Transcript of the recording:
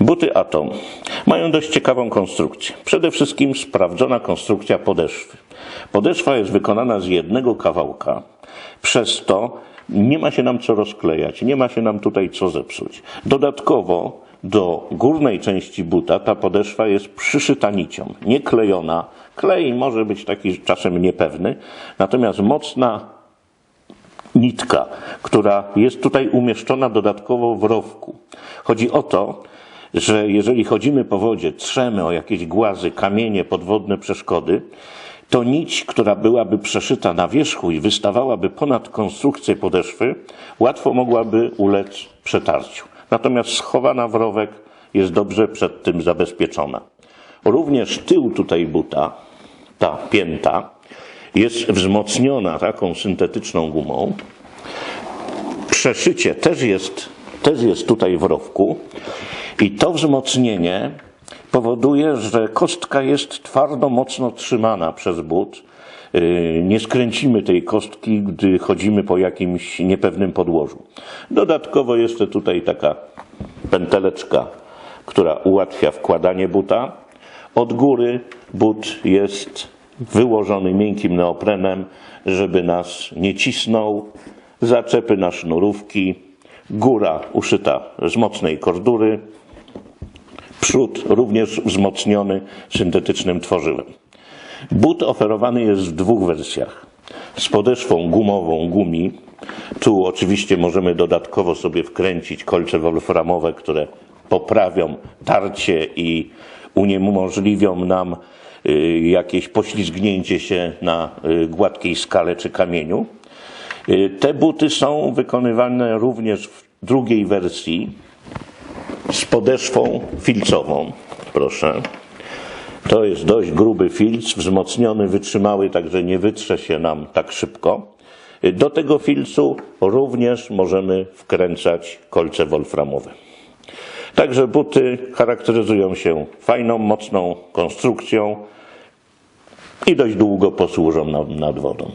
Buty Atom mają dość ciekawą konstrukcję. Przede wszystkim sprawdzona konstrukcja podeszwy. Podeszwa jest wykonana z jednego kawałka, przez to nie ma się nam co rozklejać, nie ma się nam tutaj co zepsuć. Dodatkowo do górnej części buta ta podeszwa jest przyszyta nicią, nie klejona. Klej może być taki czasem niepewny, natomiast mocna nitka, która jest tutaj umieszczona dodatkowo w rowku. Chodzi o to, że jeżeli chodzimy po wodzie, trzemy o jakieś głazy, kamienie, podwodne przeszkody, to nić, która byłaby przeszyta na wierzchu i wystawałaby ponad konstrukcję podeszwy, łatwo mogłaby ulec przetarciu. Natomiast schowana w rowek jest dobrze przed tym zabezpieczona. Również tył tutaj buta, ta pięta, jest wzmocniona taką syntetyczną gumą. Przeszycie też jest, też jest tutaj w rowku i to wzmocnienie powoduje, że kostka jest twardo, mocno trzymana przez but. Yy, Nie skręcimy tej kostki, gdy chodzimy po jakimś niepewnym podłożu. Dodatkowo jeszcze tutaj taka pęteleczka, która ułatwia wkładanie buta. Od góry but jest wyłożony miękkim neoprenem, żeby nas nie cisnął. Zaczepy na sznurówki. Góra uszyta z mocnej kordury. Przód również wzmocniony syntetycznym tworzywem. But oferowany jest w dwóch wersjach. Z podeszwą gumową gumi. Tu oczywiście możemy dodatkowo sobie wkręcić kolce wolframowe, które poprawią tarcie i uniemożliwią nam y, jakieś poślizgnięcie się na y, gładkiej skale czy kamieniu. Y, Te buty są wykonywane również w drugiej wersji z podeszwą filcową. Proszę. To jest dość gruby filc, wzmocniony, wytrzymały, także nie wytrze się nam tak szybko. Do tego filcu również możemy wkręcać kolce wolframowe. Także buty charakteryzują się fajną, mocną konstrukcją i dość długo posłużą nam nad wodą.